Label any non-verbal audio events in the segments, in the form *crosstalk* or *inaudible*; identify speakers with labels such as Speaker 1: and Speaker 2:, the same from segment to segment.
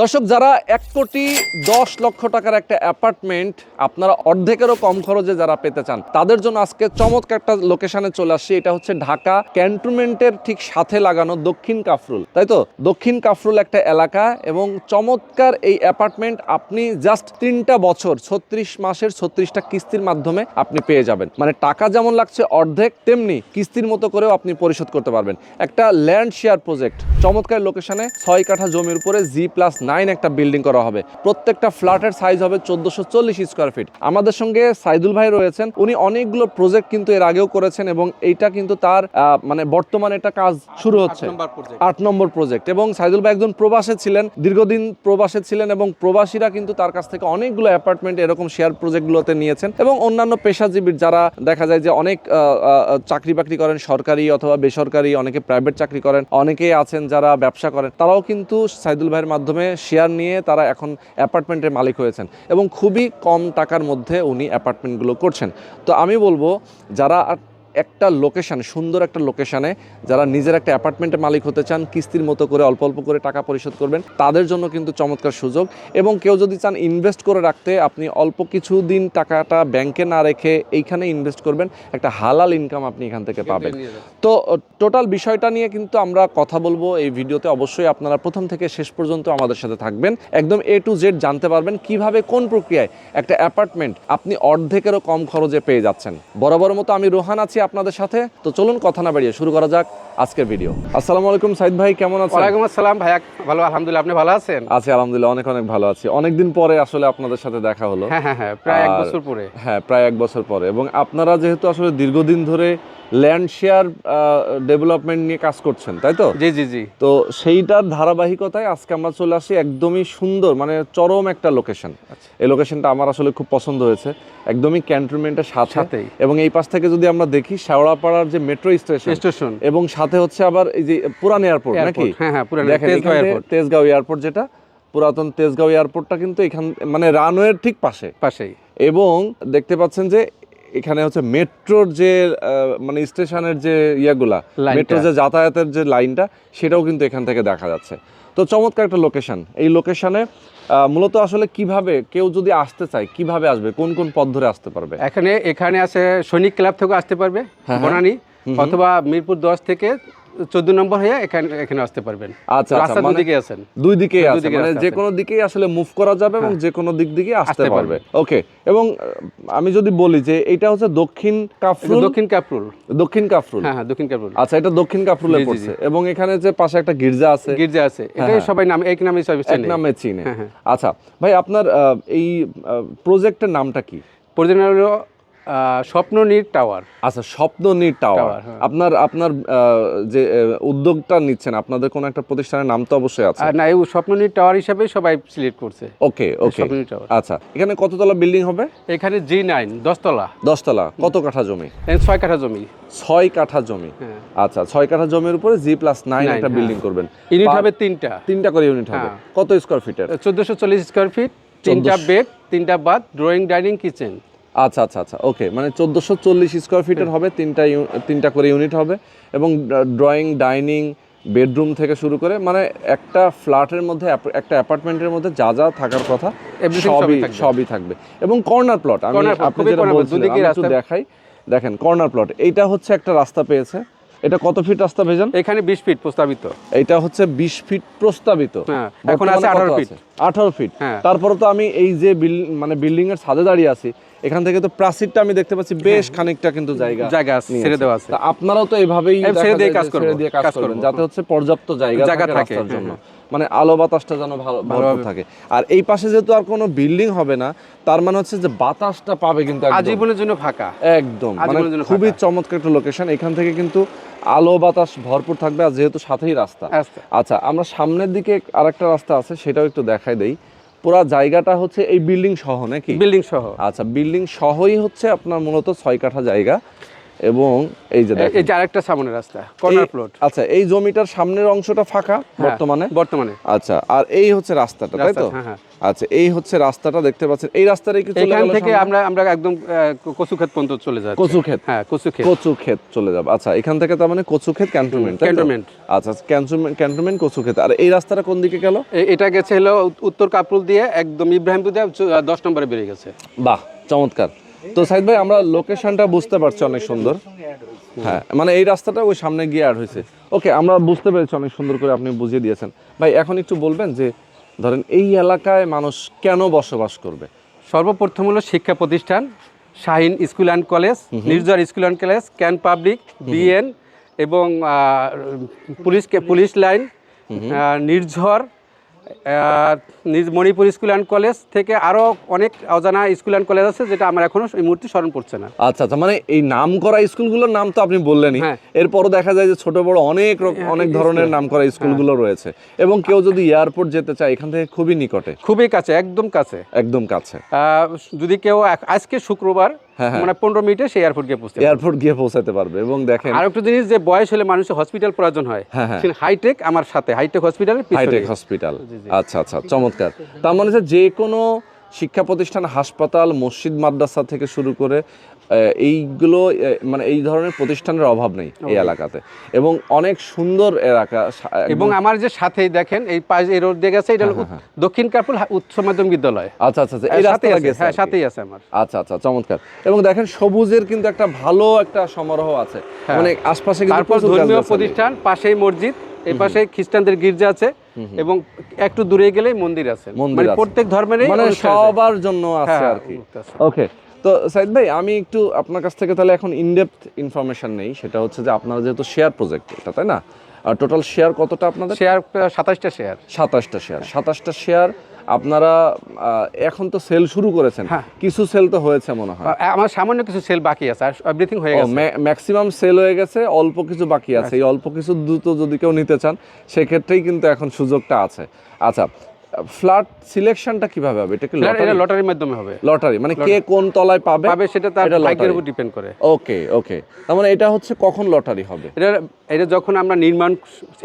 Speaker 1: দর্শক, যারা এক কোটি দশ লক্ষ টাকার একটা অ্যাপার্টমেন্ট আপনারা অর্ধেকেরও কম খরচে যারা পেতে চান, তাদের জন্য আজকে চমৎকার একটা লোকেশনে চলে আসছি। এটা হচ্ছে ঢাকা ক্যান্টনমেন্টের ঠিক সাথে লাগানো দক্ষিণ কাফরুল, তাই তো? দক্ষিণ কাফরুল একটা এলাকা এবং চমৎকার এই অ্যাপার্টমেন্ট আপনি জাস্ট তিনটা বছর, ছত্রিশ মাসের ছত্রিশটা কিস্তির মাধ্যমে আপনি পেয়ে যাবেন। মানে টাকা যেমন লাগছে অর্ধেক, তেমনি কিস্তির মতো করেও আপনি পরিশোধ করতে পারবেন। একটা ল্যান্ড শেয়ার প্রজেক্ট, চমৎকার লোকেশনে ছয় কাঠা জমির উপরে জি প্লাস নাইন একটা বিল্ডিং করা হবে। প্রত্যেকটা ফ্ল্যাটের সাইজ হবে চোদ্দশো চল্লিশ স্কোয়ার ফিট আমাদের সঙ্গে সাইদুল ভাই রয়েছেন। উনি অনেকগুলো প্রজেক্ট কিন্তু এর আগেও করেছেন এবং এইটা কিন্তু তার মানে বর্তমানে একটা কাজ শুরু হচ্ছে। আট নম্বর প্রজেক্ট এবং সাইদুল ভাই একজন প্রবাসে ছিলেন দীর্ঘদিন প্রবাসে ছিলেন এবং প্রবাসীরা কিন্তু তার কাছ থেকে অনেকগুলো অ্যাপার্টমেন্ট এরকম শেয়ার প্রজেক্টগুলোতে নিয়েছেন এবং অন্যান্য পেশাজীবীর যারা দেখা যায় যে অনেক চাকরি বাকরি করেন সরকারি অথবা বেসরকারি অনেকে প্রাইভেট চাকরি করেন অনেকেই আছেন যারা ব্যবসা করেন তারাও কিন্তু সাইদুল ভাইয়ের মাধ্যমে শেয়ার নিয়ে তারা এখন অ্যাপার্টমেন্টের মালিক হয়েছেন এবং খুবই কম টাকার মধ্যে উনি অ্যাপার্টমেন্টগুলো করছেন। তো আমি বলব, যারা একটা লোকেশন সুন্দর একটা লোকেশানে যারা নিজের একটা অ্যাপার্টমেন্টের মালিক হতে চান কিস্তির মতো করে অল্প অল্প করে টাকা পরিশোধ করবেন তাদের জন্য কিন্তু চমৎকার সুযোগ। এবং কেউ যদি চান ইনভেস্ট করে রাখতে আপনি অল্প কিছু দিন টাকাটা ব্যাংকে না রেখে এইখানে ইনভেস্ট করবেন একটা হালাল ইনকাম আপনি এখান থেকে পাবেন। তো টোটাল বিষয়টা নিয়ে কিন্তু আমরা কথা বলব এই ভিডিওতে। অবশ্যই আপনারা প্রথম থেকে শেষ পর্যন্ত আমাদের সাথে থাকবেন। একদম এ টু জেড জানতে পারবেন কীভাবে কোন প্রক্রিয়ায় একটা অ্যাপার্টমেন্ট আপনি অর্ধেকেরও কম খরচে পেয়ে যাচ্ছেন। বরাবর মতো আমি রোহান আছি আপনাদের সাথে। তো চলুন কথা না বাড়িয়ে শুরু করা যাক আজকের ভিডিও। আসসালামু আলাইকুম সাইদ ভাই কেমন আছেন?
Speaker 2: ওয়ালাইকুম আসসালাম ভাইয়া ভালো আলহামদুলিল্লাহ। আপনি ভালো আছেন?
Speaker 1: আছি আলহামদুলিল্লাহ অনেক অনেক ভালো আছি। অনেকদিন পরে আসলে আপনাদের সাথে দেখা হলো।
Speaker 2: হ্যাঁ হ্যাঁ হ্যাঁ প্রায় এক বছর পরে।
Speaker 1: হ্যাঁ প্রায় এক বছর পরে। এবং আপনারা যেহেতু আসলে দীর্ঘদিন ধরে ল্যান্ড শেয়ার ডেভেলপমেন্ট নিয়ে কাজ করছেন তাই তো?
Speaker 2: জি জি জি।
Speaker 1: তো সেইটার ধারাবাহিকতায় আজকে আমরা চলে আসি একদমই সুন্দর মানে চরম একটা লোকেশন
Speaker 2: আচ্ছা।
Speaker 1: এই লোকেশনটা আমার আসলে খুব পছন্দ হয়েছে। একদমই ক্যান্টনমেন্টের সাথে।
Speaker 2: সাথেই।
Speaker 1: এবং এই পাশ থেকে যদি আমরা দেখি শেওড়াপাড়ার যে মেট্রো স্টেশন
Speaker 2: স্টেশন
Speaker 1: এবং সাথে হচ্ছে আবার এই যে পুরান এয়ারপোর্ট নাকি?
Speaker 2: হ্যাঁ হ্যাঁ পুরান তেজগাঁও এয়ারপোর্ট
Speaker 1: তেজগাঁও এয়ারপোর্ট যেটা পুরাতন তেজগাঁও এয়ারপোর্টটা কিন্তু এখান মানে রানওয়ের ঠিক পাশে।
Speaker 2: পাশেই।
Speaker 1: এবং দেখতে পাচ্ছেন যে এখানে হচ্ছে মেট্রোর যে মানে স্টেশনের যে ইয়াগুলা। মেট্রো যে যাতায়াতের যে লাইনটা সেটাও কিন্তু এখান থেকে দেখা যাচ্ছে। তো চমৎকার একটা লোকেশন এই লোকেশনে মূলত আসলে কীভাবে কেউ যদি আসতে চায় কীভাবে আসবে কোন কোন পথ ধরে আসতে পারবে?
Speaker 2: এখানে এখানে আছে সৈনিক ক্লাব থেকে আসতে পারবে বনানি অথবা মিরপুর দশ থেকে চোদ্দ নম্বর হয়ে এখানে এখানে আসতে পারবেন।
Speaker 1: আচ্ছা, আচ্ছা,
Speaker 2: রাস্তা
Speaker 1: মানে-
Speaker 2: দুদিকে আছেন।
Speaker 1: দুই দিকেই আছে মানে যে কোনো দিকেই আসলে মুভ করা যাবে এবং যে কোনো দিক দিকে আসতে পারবে। ওকে এবং আমি যদি বলি যে এটা হচ্ছে দক্ষিণ কাফরুল?
Speaker 2: দক্ষিণ কাপরুল
Speaker 1: দক্ষিণ কাফরুল?
Speaker 2: হ্যাঁ হ্যাঁ দক্ষিণ কাপরুল
Speaker 1: আচ্ছা এটা দক্ষিণ কাফরুলে পড়ছে। এবং এখানে যে পাশে একটা গির্জা আছে।
Speaker 2: গির্জা আছে। এটাই সবাই নাম এক নামে সবাই
Speaker 1: এক নামে চিনে।
Speaker 2: হ্যাঁ, হ্যাঁ।
Speaker 1: আচ্ছা ভাই আপনার এই প্রজেক্টের নামটা কি?
Speaker 2: পরিচালনা হলো আহ, স্বপ্ননীর টাওয়ার।
Speaker 1: আচ্ছা স্বপ্ননীর টাওয়ার।
Speaker 2: হ্যাঁ।
Speaker 1: আপনার আপনার যে উদ্যোগটা নিচ্ছেন আপনাদের কোন একটা প্রতিষ্ঠানের নাম তো অবশ্যই আছে।
Speaker 2: না এই স্বপ্ননীর টাওয়ার হিসাবে সবাই সিলেক্ট করছে।
Speaker 1: ওকে ওকে। আচ্ছা এখানে কততলা বিল্ডিং হবে?
Speaker 2: এখানে জি নাইন দশতলা।
Speaker 1: দশতলা কত কাঠা জমি?
Speaker 2: ছয় কাঠা জমি।
Speaker 1: ছয় কাঠা জমি।
Speaker 2: হ্যাঁ।
Speaker 1: আচ্ছা ছয় কাঠা জমির উপরে জি প্লাস নাইন একটা
Speaker 2: হ্যাঁ।
Speaker 1: বিল্ডিং করবেন।
Speaker 2: ইউনিট হবে তিনটা।
Speaker 1: তিনটা করে ইউনিট হবে। কত স্কোয়ার ফিটের
Speaker 2: চোদ্দোশো চল্লিশ স্কোয়ার ফিট তিনটা বেড তিনটা বাথ ড্রয়িং ডাইনিং কিচেন
Speaker 1: আচ্ছা আচ্ছা আচ্ছা ওকে মানে চোদ্দোশো চল্লিশ স্কোয়ার ফিটের হবে তিনটা তিনটা করে ইউনিট হবে এবং ড্রয়িং ডাইনিং বেডরুম থেকে শুরু করে মানে একটা ফ্ল্যাটের মধ্যে একটা অ্যাপার্টমেন্টের মধ্যে যা যা থাকার কথা সবই
Speaker 2: সবই থাকবে।
Speaker 1: এবং কর্নার প্লট আমি আপনি যেটা
Speaker 2: corner
Speaker 1: বলছিলেন একটু দেখাই। দেখেন কর্নার প্লট এইটা হচ্ছে একটা রাস্তা পেয়েছে। এটা কত ফিট রাস্তা ভেজান
Speaker 2: এখানে বিশ ফিট প্রস্তাবিত।
Speaker 1: এটা হচ্ছে বিশ ফিট প্রস্তাবিত।
Speaker 2: হ্যাঁ, এখন আছে 18 ফিট।
Speaker 1: আঠারো ফিট
Speaker 2: হ্যাঁ।
Speaker 1: তারপরে তো আমি এই যে মানে বিল্ডিং এর ছাদে দাঁড়িয়ে আছি এখান থেকে তো প্রাচীরটা আমি দেখতে পাচ্ছি বেশ খানিকটা কিন্তু জায়গা
Speaker 2: হ্যাঁ। জায়গা আছে, ছেড়ে দেওয়া আছে।
Speaker 1: আপনারাও তো এভাবেই
Speaker 2: এই
Speaker 1: দেখা
Speaker 2: ছেড়ে দিয়ে কাজ
Speaker 1: যে
Speaker 2: করব,
Speaker 1: ছেড়ে দিয়ে কাজ করবেন যাতে হচ্ছে পর্যাপ্ত জায়গা
Speaker 2: জায়গা
Speaker 1: থাকে
Speaker 2: হ্যাঁ,
Speaker 1: জন্য। মানে আলো বাতাসটা যেন ভালো ভরপুর থাকে। আর এই পাশে যেহেতু আর কোনো বিল্ডিং হবে না তার মানে হচ্ছে যে বাতাসটা পাবে কিন্তু।
Speaker 2: আজীবনের জন্য ফাঁকা।
Speaker 1: একদম। মানে খুবই চমৎকার একটা লোকেশন এখান থেকে কিন্তু আলো বাতাস ভরপুর থাকবে আর যেহেতু সাথেই রাস্তা।
Speaker 2: আচ্ছা।
Speaker 1: আমরা সামনের দিকে আরেকটা রাস্তা আছে সেটাও একটু দেখাই দেই। পুরা জায়গাটা হচ্ছে এই বিল্ডিং সহ নাকি?
Speaker 2: বিল্ডিং সহ।
Speaker 1: আচ্ছা বিল্ডিং সহই হচ্ছে আপনার মূলত ছয় কাঠা জায়গা। এবং এই যে
Speaker 2: এই যে আরেকটা সামনের রাস্তা কর্নার প্লট
Speaker 1: আচ্ছা এই জমিটার সামনের অংশটা ফাঁকা বর্তমানে?
Speaker 2: বর্তমানে।
Speaker 1: আচ্ছা আর এই হচ্ছে রাস্তাটা তাই তো?
Speaker 2: হ্যাঁ, হ্যাঁ।
Speaker 1: আচ্ছা এই হচ্ছে রাস্তাটা দেখতে পাচ্ছেন। এই রাস্তাটাই কি চলে
Speaker 2: এখান থেকে আমরা আমরা একদম আহ, কচু ক্ষেত পর্যন্ত চলে যাচ্ছি।
Speaker 1: কচু ক্ষেত
Speaker 2: হ্যাঁ কচু ক্ষেত
Speaker 1: কচু ক্ষেত চলে যাবে। আচ্ছা এখান থেকে তার মানে কচু ক্ষেত ক্যান্টনমেন্ট
Speaker 2: ক্যান্টনমেন্ট।
Speaker 1: আচ্ছা ক্যান্টনমেন্ট ক্যান্টনমেন্ট কচু ক্ষেত আর এই রাস্তাটা কোন দিকে গেল?
Speaker 2: এটা গেছে হলো উত্তর কাপড় দিয়ে একদম ইব্রাহিমপুর দিয়ে চ- আহ, দশ নম্বরে বেরিয়ে গেছে।
Speaker 1: বাহ চমৎকার। তো সাইদ ভাই আমরা লোকেশনটা বুঝতে পারছি অনেক সুন্দর। হ্যাঁ মানে এই রাস্তাটা ওই সামনে গিয়ে অ্যাড হয়েছে। ওকে আমরা বুঝতে পেরেছি অনেক সুন্দর করে আপনি বুঝিয়ে দিয়েছেন। ভাই এখন একটু বলবেন যে ধরেন এই এলাকায় মানুষ কেন বসবাস করবে?
Speaker 2: সর্বপ্রথম হলো শিক্ষা প্রতিষ্ঠান Shaheen school and college Nirjhor school and college can public BN এবং পুলিশ পুলিশ লাইন নির্ঝর নিজ- মণিপুর স্কুল অ্যান্ড কলেজ থেকে আরও অনেক অজানা স্কুল অ্যান্ড কলেজ আছে যেটা আমার এখনও এই মুহূর্তে স্মরণ পড়ছে না।
Speaker 1: আচ্ছা আচ্ছা মানে এই নাম করা স্কুলগুলোর নাম তো আপনি বললেনই।
Speaker 2: হ্যাঁ।
Speaker 1: এরপরও দেখা যায় যে ছোট বড় অনেক রক- অনেক ধরনের নাম করা স্কুলগুলো রয়েছে। এবং কেউ যদি এয়ারপোর্ট যেতে চায় এখান থেকে খুবই নিকটে।
Speaker 2: খুবই কাছে একদম কাছে।
Speaker 1: একদম কাছে।
Speaker 2: যদি কেউ আজকে শুক্রবার
Speaker 1: হ্যাঁ, হ্যাঁ।
Speaker 2: মানে পনেরো মিনিটে সে এয়ারপোর্ট গিয়ে পৌঁছতে
Speaker 1: এয়ারপোর্ট গিয়ে পৌঁছাতে পারবে এবং দেখেন
Speaker 2: আর একটা জিনিস যে বয়স হলে মানুষের হসপিটাল প্রয়োজন হয়।
Speaker 1: হ্যাঁ, হ্যাঁ।
Speaker 2: হাইটেক আমার সাথে হাইটেক হসপিটাল
Speaker 1: হাইটেক হসপিটাল আচ্ছা আচ্ছা চমৎকার। তার মানে যে কোনো শিক্ষা প্রতিষ্ঠান হাসপাতাল মসজিদ মাদ্রাসা থেকে শুরু করে এইগুলো মানে এই ধরনের প্রতিষ্ঠানের অভাব নেই এই এলাকাতে। এবং অনেক সুন্দর এলাকা
Speaker 2: এবং আমার যে সাথেই দেখেন এই পাশ এই রোড দিয়ে গেছে এটা দক্ষিণ কাপুর উচ্চ মাধ্যমিক বিদ্যালয়।
Speaker 1: আচ্ছা আচ্ছা আচ্ছা, এই রাস্তাটা
Speaker 2: আছে,
Speaker 1: গেছে
Speaker 2: হ্যাঁ সাথেই আছে আমার।
Speaker 1: আচ্ছা আচ্ছা চমৎকার। এবং দেখেন সবুজের কিন্তু একটা ভালো একটা সমারোহ আছে। মানে আশপাশে কিন্তু
Speaker 2: ধর্মীয় প্রতিষ্ঠান পাশেই মসজিদ এই পাশে খ্রিস্টানদের গির্জা আছে এবং একটু দূরে গেলে মন্দির আছে। মানে প্রত্যেক ধর্মেরই
Speaker 1: মানে সবার জন্য আছে
Speaker 2: হ্যাঁ,
Speaker 1: আর কি। ওকে তো সাইদ ভাই আমি একটু আপনার কাছ থেকে তাহলে এখন ইনডেপথ ইনফরমেশন নেই। সেটা হচ্ছে যে আপনারা যেহেতু শেয়ার প্রজেক্ট এটা তাই না? আর টোটাল শেয়ার কতটা আপনাদের?
Speaker 2: শেয়ার সাতাশটা শেয়ার
Speaker 1: সাতাশটা শেয়ার সাতাশটা শেয়ার আপনারা আহ, এখন তো সেল শুরু করেছেন।
Speaker 2: হ্যাঁ।
Speaker 1: কিছু সেল তো হয়েছে মনে হয়।
Speaker 2: আমার সামান্য কিছু সেল বাকি আছে এভরিথিং হয়ে গেছে।
Speaker 1: ম্যাক্সিমাম সেল হয়ে গেছে অল্প কিছু বাকি আছে। এই অল্প কিছু দ্রুত যদি কেউ নিতে চান সেক্ষেত্রেই কিন্তু এখন সুযোগটা আছে। আচ্ছা ফ্ল্যাট সিলেকশনটা কীভাবে হবে? এটা কি
Speaker 2: এটা লটারির মাধ্যমে হবে।
Speaker 1: লটারি মানে কে কোন তলায় পাবে?
Speaker 2: পাবে সেটা তার ভাগ্যের উপর ডিপেন্ড করে।
Speaker 1: ওকে ওকে তার মানে এটা হচ্ছে কখন লটারি হবে?
Speaker 2: এটা এটা যখন আমরা নির্মাণ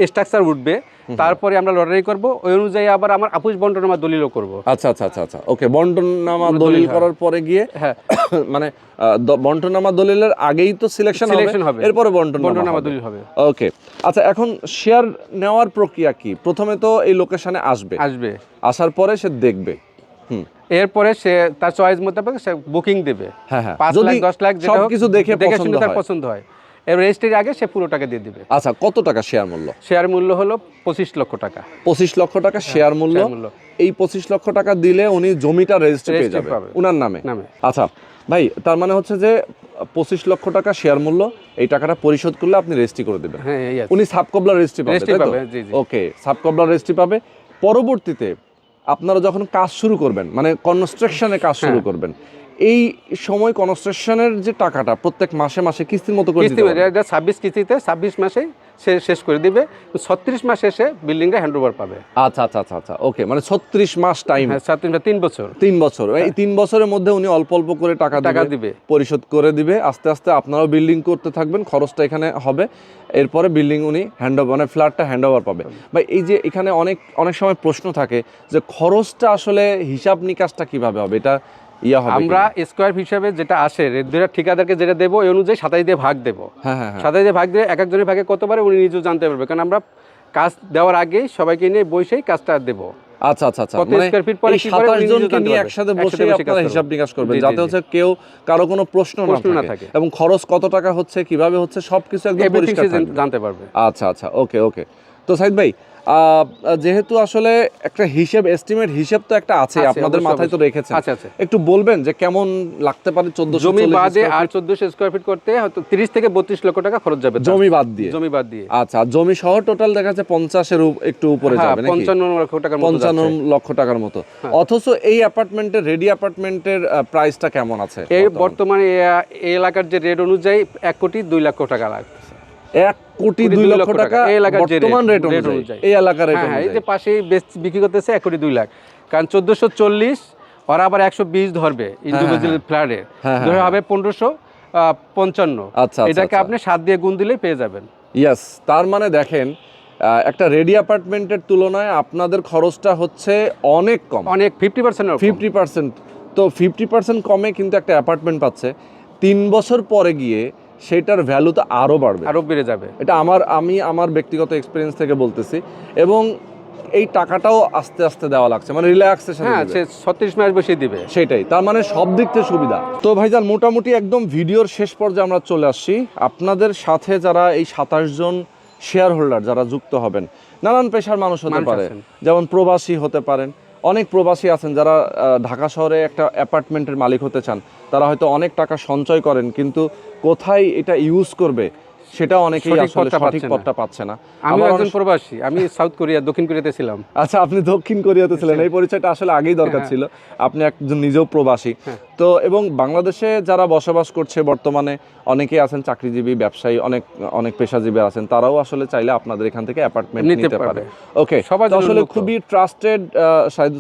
Speaker 2: স্ট্রাকচার উঠবে তারপরে আমরা লটারি করব ওই অনুযায়ী আবার আমার আপুষ বন্টন আমার দলিলও করব।
Speaker 1: আচ্ছা আচ্ছা আচ্ছা আচ্ছা। ওকে বন্টননামা দলিল করার পরে গিয়ে
Speaker 2: হ্যাঁ। *coughs*
Speaker 1: মানে দ- দলিলের আগেই তো সিলেকশন হবে। এরপরে
Speaker 2: বন্টনামা দলিল হবে।
Speaker 1: ওকে আচ্ছা এখন শেয়ার নেওয়ার প্রক্রিয়া কি? প্রথমে তো এই লোকেশনে আসবে।
Speaker 2: আসবে।
Speaker 1: আসার পরে সে দেখবে। হুম।
Speaker 2: এরপরে সে তার চয়েস মোতাবেক সে বুকিং দেবে।
Speaker 1: হ্যাঁ হ্যাঁ।
Speaker 2: পাঁচ লাখ দশ লাখ যেটা
Speaker 1: সবকিছু দেখে
Speaker 2: দেখে শুনে তার পছন্দ হয়। এর রেজিস্ট্রির আগে সে পুরো টাকা দিয়ে দিবে।
Speaker 1: আচ্ছা কত টাকা শেয়ার মূল্য?
Speaker 2: শেয়ার মূল্য হলো পঁচিশ লক্ষ টাকা।
Speaker 1: পঁচিশ লক্ষ টাকা শেয়ার মূল্য। এই পঁচিশ লক্ষ টাকা দিলে উনি জমিটা রেজিস্ট্রি পেয়ে যাবে। উনার নামে। আচ্ছা ভাই তার মানে হচ্ছে যে পঁচিশ লক্ষ টাকা শেয়ার মূল্য এই টাকাটা পরিশোধ করলে আপনি রেজিস্ট্রি করে দেবেন
Speaker 2: হ্যাঁ।
Speaker 1: উনি সাবকবলার রেজিস্ট্রি পাবে
Speaker 2: Registry
Speaker 1: তাই তো
Speaker 2: পাবে, জি, জি।
Speaker 1: ওকে সাবকবলার রেজিস্ট্রি পাবে পরবর্তীতে আপনারা যখন কাজ শুরু করবেন মানে কনস্ট্রাকশনে কাজ শুরু
Speaker 2: হ্যাঁ।
Speaker 1: করবেন এই সময় কনস্ট্রাকশনের যে টাকাটা প্রত্যেক মাসে মাসে কিস্তির মতো করে
Speaker 2: কিস্তি এটা ছাব্বিশ কিস্তিতে ছাব্বিশ মাসে সে শেষ করে দিবে। ছত্রিশ মাসে সে বিল্ডিংটা হ্যান্ড ওভার পাবে।
Speaker 1: আচ্ছা আচ্ছা আচ্ছা আচ্ছা ওকে মানে ছত্রিশ মাস টাইম
Speaker 2: হ্যাঁ তিন বছর।
Speaker 1: তিন বছর। এই তিন বছরের মধ্যে উনি অল্প অল্প করে টাকা
Speaker 2: টাকা
Speaker 1: দিবে
Speaker 2: দিবে।
Speaker 1: পরিশোধ করে দিবে। আস্তে আস্তে আপনারাও বিল্ডিং করতে থাকবেন খরচটা এখানে হবে। এরপরে বিল্ডিং উনি হ্যান্ড ওভার মানে ফ্ল্যাটটা হ্যান্ড ওভার পাবে। বা এই যে এখানে অনেক অনেক সময় প্রশ্ন থাকে যে খরচটা আসলে হিসাব নিকাশটা কীভাবে হবে? এটা ইয়া হবে
Speaker 2: আমরা স্কোয়ার হিসাবে যেটা আসে রেডুরা ঠিকাদারকে যেটা দেবো ওই অনুযায়ী সাতাশ দিয়ে ভাগ দেবো।
Speaker 1: হ্যাঁ হ্যাঁ হ্যাঁ।
Speaker 2: সাতাশ দিয়ে ভাগ দিয়ে এক একজনের ভাগে কত পারে উনি নিজেও জানতে পারবে। কারণ আমরা কাজ দেওয়ার আগেই সবাইকে নিয়ে বসেই কাজটা দেবো।
Speaker 1: আচ্ছা আচ্ছা আচ্ছা। মানে
Speaker 2: square feet পরে
Speaker 1: এই
Speaker 2: কি করে উনি
Speaker 1: 27
Speaker 2: নিজেও
Speaker 1: জনকে নিয়ে একসাথে
Speaker 2: একসাথে
Speaker 1: বসে
Speaker 2: বসে
Speaker 1: আপনারা হিসাব নিকাশ করবেন
Speaker 2: জি, জি,
Speaker 1: যাতে হচ্ছে কেউ কারও কোনো প্রশ্ন না থাকে। এবং খরচ কত টাকা হচ্ছে কীভাবে হচ্ছে সবকিছু একদম পরিষ্কার
Speaker 2: জানতে পারবে।
Speaker 1: আচ্ছা আচ্ছা ওকে ওকে। তো সাইদ ভাই যেহেতু আসলে একটা হিসেব এস্টিমেট হিসেব তো একটা আছে আপনাদের মাথায় তো
Speaker 2: আচ্ছা,
Speaker 1: একটু বলবেন যে কেমন লাগতে পারে চোদ্দশো
Speaker 2: জমি বাদে আর চোদ্দশো স্কোয়ার ফিট করতে হয়তো তিরিশ থেকে বত্রিশ লক্ষ টাকা খরচ যাবে
Speaker 1: জমি বাদ দিয়ে?
Speaker 2: জমি বাদ দিয়ে।
Speaker 1: আচ্ছা জমি সহ টোটাল দেখা যাচ্ছে পঞ্চাশের একটু উপরে
Speaker 2: হ্যাঁ
Speaker 1: যাবে নাকি?
Speaker 2: পঞ্চান্ন লক্ষ টাকার মতো
Speaker 1: পঞ্চান্ন।
Speaker 2: হ্যাঁ।
Speaker 1: লক্ষ টাকার মতো। অথচ এই অ্যাপার্টমেন্টের রেডি অ্যাপার্টমেন্টের প্রাইসটা কেমন আছে
Speaker 2: এই
Speaker 1: বর্তমানে?
Speaker 2: এই এলাকার যে রেট অনুযায়ী এক কোটি দুই লক্ষ টাকা লাগছে
Speaker 1: এক কোটি দুই লক্ষ টাকা
Speaker 2: এই এলাকার
Speaker 1: বর্তমান রেট অনুযায়ী। এই এলাকার রেট
Speaker 2: হ্যাঁ হ্যাঁ, এই যে বেচ- বিক্রি করতেছে এক কোটি দুই লাখ। কারণ চোদ্দশো চল্লিশ ওরা আবার একশো বিশ ধরবে ইন্ডিভিজুয়াল ফ্ল্যাটের
Speaker 1: হ্যাঁ,
Speaker 2: ধরে হবে পনেরোশো পঞ্চান্ন।
Speaker 1: আচ্ছা, আচ্ছা,
Speaker 2: এটাকে
Speaker 1: আচ্ছা।
Speaker 2: আপনি সাত দিয়ে গুণ দিলেই পেয়ে যাবেন।
Speaker 1: ইয়াস তার মানে দেখেন একটা রেডি অ্যাপার্টমেন্টের তুলনায় আপনাদের খরচটা হচ্ছে অনেক কম।
Speaker 2: অনেক ফিফটি পার্সেন্ট
Speaker 1: ফিফটি পার্সেন্ট তো ফিফটি পার্সেন্ট কমে কিন্তু একটা অ্যাপার্টমেন্ট পাচ্ছে। তিন বছর পরে গিয়ে সেটার ভ্যালু তো আরও বাড়বে।
Speaker 2: আরও বেড়ে যাবে।
Speaker 1: এটা আমার আমি আমার ব্যক্তিগত এক্সপিরিয়েন্স থেকে বলতেছি। এবং এই টাকাটাও আস্তে আস্তে দেওয়া লাগছে মানে রিল্যাক্সের সাথে
Speaker 2: হ্যাঁ সে ছত্রিশ মাস বসে দিবে।
Speaker 1: সেটাই তার মানে সব দিক থেকে সুবিধা। তো ভাইজান মোটামুটি একদম ভিডিওর শেষ পর্যায়ে আমরা চলে আসছি। আপনাদের সাথে যারা এই সাতাশ জন শেয়ার হোল্ডার যারা যুক্ত হবেন নানান পেশার মানুষ হতে পারে। যেমন প্রবাসী হতে পারেন অনেক প্রবাসী আছেন যারা ঢাকা শহরে একটা অ্যাপার্টমেন্টের মালিক হতে চান। তারা হয়তো অনেক টাকা সঞ্চয় করেন কিন্তু কোথায় এটা ইউজ করবে সেটা অনেকেই আসলে সঠিক
Speaker 2: পাচ্ছে না।
Speaker 1: পথটা পাচ্ছে না।
Speaker 2: আমি একজন প্রবাসী আমি সাউথ কোরিয়া দক্ষিণ কোরিয়াতে ছিলাম।
Speaker 1: আচ্ছা আপনি দক্ষিণ কোরিয়াতে ছিলেন। এই পরিচয়টা আসলে আগেই দরকার
Speaker 2: হ্যাঁ।
Speaker 1: ছিল। আপনি একজন নিজেও প্রবাসী।
Speaker 2: হ্যাঁ।
Speaker 1: তো এবং বাংলাদেশে যারা বসবাস করছে বর্তমানে অনেকেই আছেন চাকরিজীবী ব্যবসায়ী অনেক অনেক পেশাজীবী আছেন তারাও আসলে চাইলে আপনাদের এখান থেকে অ্যাপার্টমেন্ট
Speaker 2: নিতে
Speaker 1: পারে। ওকে
Speaker 2: জন্য
Speaker 1: আসলে খুবই ট্রাস্টেড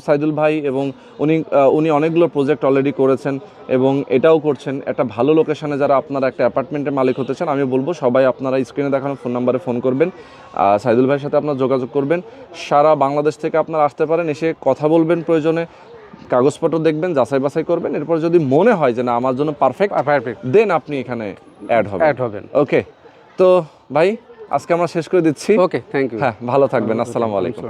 Speaker 1: সাইদুল ভাই এবং উনি উনি অনেকগুলো প্রজেক্ট অলরেডি করেছেন এবং এটাও করছেন। একটা ভালো লোকেশনে যারা আপনারা একটা অ্যাপার্টমেন্টের মালিক হতে চান আমি বলব সবাই আপনারা স্ক্রিনে দেখানো ফোন নাম্বারে ফোন করবেন সাইদুল ভাইয়ের সাথে আপনার যোগাযোগ করবেন। সারা বাংলাদেশ থেকে আপনারা আসতে পারেন এসে কথা বলবেন প্রয়োজনে। কাগজপত্র দেখবেন যাচাই বাছাই করবেন এরপর যদি মনে হয় যে না আমার জন্য পারফেক্ট
Speaker 2: পারফেক্ট
Speaker 1: দেন আপনি এখানে অ্যাড হবেন।
Speaker 2: অ্যাড হবেন।
Speaker 1: ওকে তো ভাই আজকে আমরা শেষ করে দিচ্ছি।
Speaker 2: ওকে থ্যাংক ইউ
Speaker 1: হ্যাঁ ভালো থাকবেন
Speaker 2: আসসালামু আলাইকুম।